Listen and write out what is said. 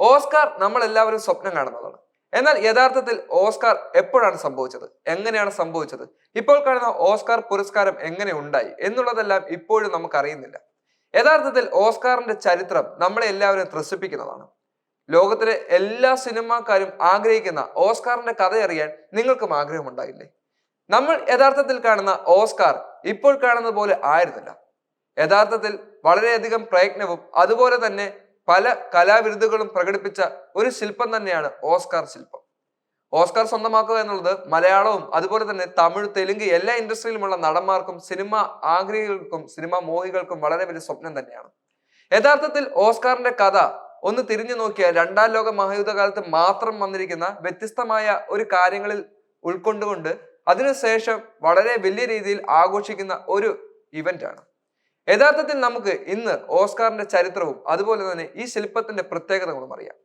Oscar നമ്മൾ എല്ലാവരും സ്വപ്നം കാണുന്നതാണ്. എന്നാൽ യഥാർത്ഥത്തിൽ ഓസ്കാർ എപ്പോഴാണ് സംഭവിച്ചത്? എങ്ങനെയാണ് സംഭവിച്ചത്? ഇപ്പോൾ കാണുന്ന ഓസ്കാർ പുരസ്കാരം എങ്ങനെ ഉണ്ടായി? എന്നുള്ളതെല്ലാം ഇപ്പോഴും നമുക്ക് അറിയുന്നില്ല യഥാർത്ഥത്തിൽ ഓസ്കാറിന്റെ ചരിത്രം നമ്മളെ എല്ലാവരും ത്രസിപ്പിക്കുന്നതാണ്. ലോകത്തിലെ എല്ലാ സിനിമാക്കാരും ആഗ്രഹിക്കുന്ന ഓസ്കാറിന്റെ കഥയറിയാൻ നിങ്ങൾക്കും ആഗ്രഹമുണ്ടായില്ലേ? നമ്മൾ യഥാർത്ഥത്തിൽ കാണുന്ന ഓസ്കാർ ഇപ്പോൾ കാണുന്നത് പോലെ ആയിരുന്നില്ല. യഥാർത്ഥത്തിൽ വളരെയധികം പ്രയത്നവും അതുപോലെ തന്നെ പല കലാവിരുദ്ധുകളും പ്രകടിപ്പിച്ച ഒരു ശില്പം തന്നെയാണ് ഓസ്കാർ ശില്പം. ഓസ്കാർ സ്വന്തമാക്കുക എന്നുള്ളത് മലയാളവും അതുപോലെ തന്നെ തമിഴ് തെലുങ്ക് എല്ലാ ഇൻഡസ്ട്രിയിലുമുള്ള നടന്മാർക്കും സിനിമ ആഗ്രഹികൾക്കും സിനിമ മോഹികൾക്കും വളരെ വലിയ സ്വപ്നം തന്നെയാണ്. യഥാർത്ഥത്തിൽ ഓസ്കാറിന്റെ കഥ ഒന്ന് തിരിഞ്ഞു നോക്കിയാൽ രണ്ടാം ലോക മഹായുദ്ധകാലത്ത് മാത്രം വന്നിരിക്കുന്ന വ്യത്യസ്തമായ ഒരു കാര്യങ്ങളിൽ ഉൾക്കൊണ്ടുകൊണ്ട് അതിനുശേഷം വളരെ വലിയ രീതിയിൽ ആഘോഷിക്കുന്ന ഒരു ഇവന്റ് ആണ്. യഥാർത്ഥത്തിൽ നമുക്ക് ഇന്ന് ഓസ്കാറിന്റെ ചരിത്രവും അതുപോലെ തന്നെ ഈ ശില്പത്തിന്റെ പ്രത്യേകതകളും അറിയാം.